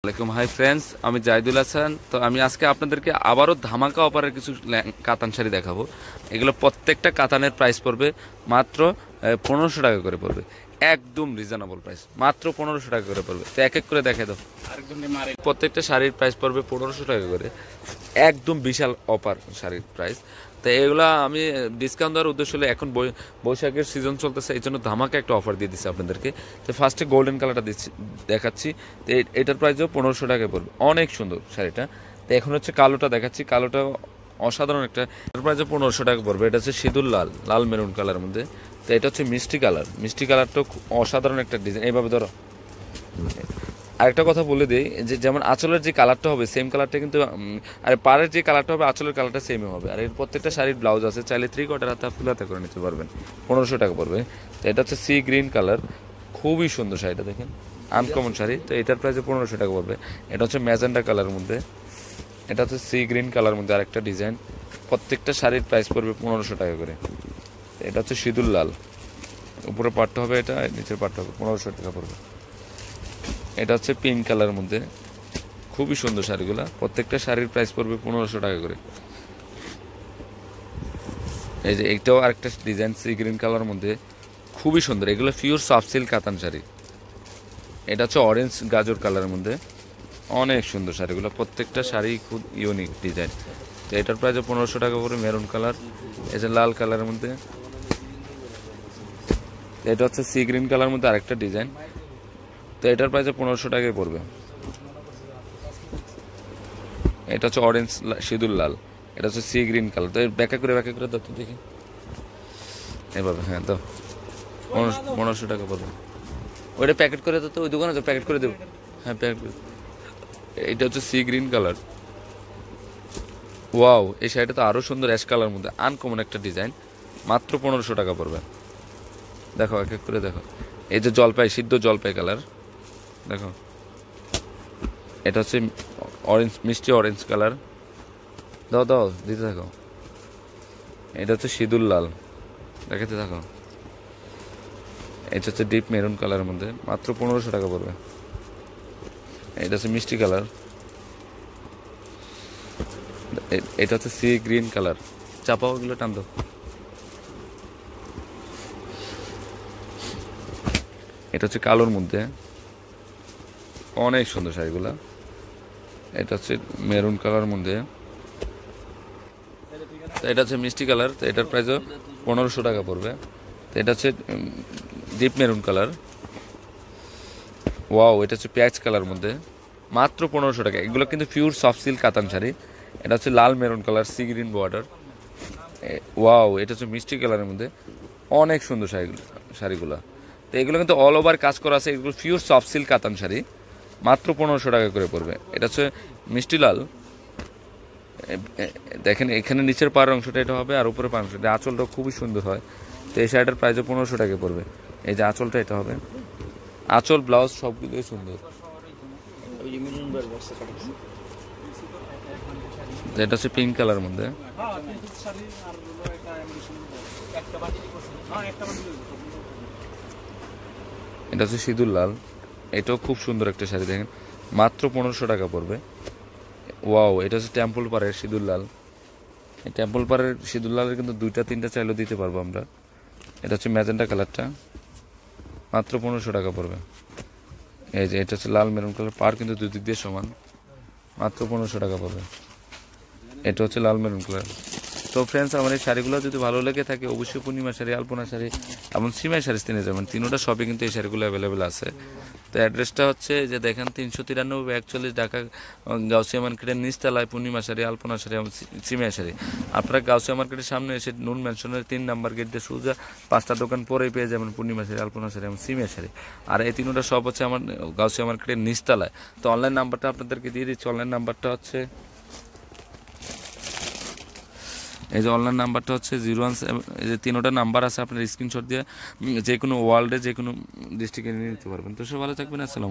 আসসালামাইকুম hi friends, আমি জাহিদুল হাসান। তো আমি আজকে আপনাদেরকে আবারও ধামাকা অপারের কিছু কাতান শাড়ি দেখাবো। এগুলো প্রত্যেকটা কাতানের প্রাইস পড়বে, মাত্র পনেরোশো টাকা করে পড়বে। একদম রিজনেবল প্রাইস মাত্র পনেরোশো টাকা করে পড়বে। তো এক এক করে দেখে দাও। প্রত্যেকটা শাড়ির প্রাইস পড়বে পনেরোশো টাকা করে। একদম বিশাল অফার শাড়ির প্রাইস তো এগুলা আমি ডিসকাউন্ট দেওয়ার উদ্দেশ্য হলো এখন বৈশাখের সিজন চলতেছে এই জন্য ধামাকা একটা অফার দিয়ে দিচ্ছি আপনাদেরকে। তো ফার্স্টে গোল্ডেন কালারটা দিচ্ছি দেখাচ্ছি। তো এটার প্রাইসও পনেরোশো টাকায় পড়বে। অনেক সুন্দর শাড়িটা। তো এখন হচ্ছে কালোটা দেখাচ্ছি। কালোটা অসাধারণ একটা এটার প্রাইসও পনেরোশো টাকা পড়বে। এটা হচ্ছে সিঁদুর লাল লাল মেরুন কালারের মধ্যে। তো এটা হচ্ছে মিষ্টি কালার। মিষ্টি কালারটা অসাধারণ একটা ডিজাইন এইভাবে ধরো। আরেকটা কথা বলে দিই, যে যেমন আঁচলের যে কালারটা হবে সেম কালারটা কিন্তু আর পাড়ের যে কালারটা হবে, আঁচলের কালারটা সেমই হবে। আর এর প্রত্যেকটা শাড়ির ব্লাউজ আছে, চাইলে থ্রি কোয়ার্টার হাতে ফুল হাতে করে নিতে পারবেন। পনেরোশো টাকা পড়বে। তো এটা হচ্ছে সি গ্রিন কালার খুবই সুন্দর শাড়িটা দেখেন। আনকমন শাড়ি। তো এটার প্রাইসে পনেরোশো টাকা পড়বে। এটা হচ্ছে ম্যাজেন্ডা কালারের মধ্যে। এটা হচ্ছে সি গ্রিন কালার মধ্যে আরেকটা ডিজাইন প্রত্যেকটা শাড়ির প্রাইস পড়বে পনেরোশো টাকা করে। এটা হচ্ছে সিঁদুর লাল। উপরে পাটটা হবে এটা, নিচের পাটটা হবে, পনেরোশো টাকা পড়বে। এটা হচ্ছে পিঙ্ক কালার মধ্যে। খুবই সুন্দর শাড়িগুলো। প্রত্যেকটা শাড়ির প্রাইস পড়বে পনেরোশো টাকা করে। এই যে এইটাও আরেকটা ডিজাইন সি গ্রিন কালার মধ্যে। খুবই সুন্দর। এগুলো পিওর সফট সিল্ক কাতান শাড়ি। এটা হচ্ছে অরেঞ্জ গাজর কালারের মধ্যে। অনেক সুন্দর শাড়িগুলো। প্রত্যেকটা শাড়ি খুব ইউনিক ডিজাইন তো এটার প্রাইস পনেরোশো টাকা করে মেরুন কালার এই যে লাল কালারের মধ্যে। এটা হচ্ছে সি গ্রিন কালার মধ্যে আরেকটা ডিজাইন তো এটার প্রাইসে পনেরোশো টাকায় পড়বে। এটা হচ্ছে অরেঞ্জ সিঁদুর লাল। এটা হচ্ছে সি গ্রিন কালার তো ব্যাখ্যা করে ব্যাখ্যা করে দাও দেখি। এভাবে হ্যাঁ তো পনেরোশো টাকা পড়বে। ওইটা প্যাকেট করে তো, ওই দোকানে তো প্যাকেট করে দেবো। হ্যাঁ প্যাকেট এটা হচ্ছে সি গ্রিন কালার ওয়াও এই শাড়িটা তো আরও সুন্দর অ্যাশ কালার মধ্যে। আনকমন একটা ডিজাইন মাত্র পনেরোশো টাকা পড়বে। দেখো, এক এক করে দেখো। এই যে জলপাই, সিদ্ধ জলপাই কালার দেখো। এটা হচ্ছে অরেঞ্জ মিষ্টি অরেঞ্জ কালার দাও দাও, দিতে থাকো। এটা হচ্ছে সিঁদুর লাল। দেখাতে থাকো। এটা হচ্ছে ডিপ মেরুন কালারের মধ্যে। মাত্র পনেরোশো টাকা পড়বে। এটা হচ্ছে মিষ্টি কালার এটা হচ্ছে সি গ্রিন কালার চাপাও ওগুলো টান দাও। এটা হচ্ছে কালোর মধ্যে। অনেক সুন্দর শাড়িগুলা। এটা হচ্ছে মেরুন কালার মধ্যে। এটা হচ্ছে মিষ্টি কালার, তো এটার প্রাইসও পনেরোশো টাকা পড়বে। তো এটা হচ্ছে ডিপ মেরুন কালার। ওয়াও এটা হচ্ছে পেঁয়াজ কালার মধ্যে। মাত্র পনেরোশো টাকা। এগুলো কিন্তু পিওর সফট সিল্ক কাতান শাড়ি। এটা হচ্ছে লাল maroon colour sea green border wow এটা হচ্ছে মিষ্টি কালারের মধ্যে। অনেক সুন্দর শাড়িগুলো শাড়িগুলো। তো এগুলো কিন্তু অল ওভার কাজ করা আছে। এগুলো পিওর সফট সিল্ক কাতান শাড়ি। মাত্র পনেরোশো টাকা করে পড়বে। এটা হচ্ছে মিষ্টি লাল। এ- এ- দেখেন, এখানে নিচের পায়ের অংশটা এটা হবে আর উপরে পায়ের অংশটা। আঁচলটা খুবই সুন্দর হয়। তো এই শাড়িটার প্রাইসও পনেরোশো টাকা পড়বে। এই যে আঁচলটা এটা হবে। আঁচল ব্লাউজ সবগুলোই সুন্দর। এটা হচ্ছে পিঙ্ক কালার মধ্যে। এটা হচ্ছে সিঁদুর লাল। এটাও খুব সুন্দর একটা শাড়ি, দেখেন। মাত্র পনেরোশো টাকা পড়বে। ওয়াও, এটা হচ্ছে টেম্পল পাড়ের সিঁদুর লাল। এই টেম্পল পাড়ের সিঁদুর লালের কিন্তু দুইটা, তিনটা চাইলেও দিতে পারব আমরা। এটা হচ্ছে ম্যাজেন্টা কালারটা। মাত্র পনেরোশো টাকা পড়বে। এই যে, এটা হচ্ছে লাল মেরুন কালার। পার কিন্তু দুই দিক দিয়ে সমান। মাত্র পনেরোশো টাকা পড়বে। এটা হচ্ছে লাল মেরুন কালার। তো ফ্রেন্ডস আমার এই শাড়িগুলো যদি ভালো লেগে থাকে, অবশ্যই পূর্ণিমা শাড়ি, আলপনা শাড়ি, এমন সিমাই শাড়ি কিনে যাবেন। তিনোটা সবই কিন্তু এই শাড়িগুলো অ্যাভেলেবেল আছে। তো অ্যাড্রেসটা হচ্ছে যে দেখেন, তিনশো তিরানব্বই একচল্লিশ ঢাকা গাউসিয়া মার্কেটের নিচতলায় পূর্ণিমা শাড়ি, আলপনা শাড়ি, এবং সিমাই শাড়ি। আপনারা গাউসিয়া মার্কেটের সামনে এসে নুন ম্যানশনের তিন নাম্বার গেট দিয়ে সোজা পাঁচটা দোকান পরেই পেয়ে যাবেন পূর্ণিমা শাড়ি, আলপনা শাড়ি, এবং সিমিয়া শাড়ি। আর এই তিনোটা সব হচ্ছে আমার, গাউসিয়া মার্কেটের নিচতলায়। তো অনলাইন নাম্বারটা আপনাদেরকে দিয়ে দিচ্ছি। অনলাইন নাম্বারটা হচ্ছে এই যে অনলাইন নাম্বারটা হচ্ছে জিরো ওয়ান এই যে তিনোটা নাম্বার আছে, আপনার স্ক্রিনশট দিয়ে যে কোনো ওয়ার্ল্ডে যে কোনো ডিস্ট্রিক্টে নিয়ে নিতে পারবেন। তো সব ভালো থাকবেন, আসসালাম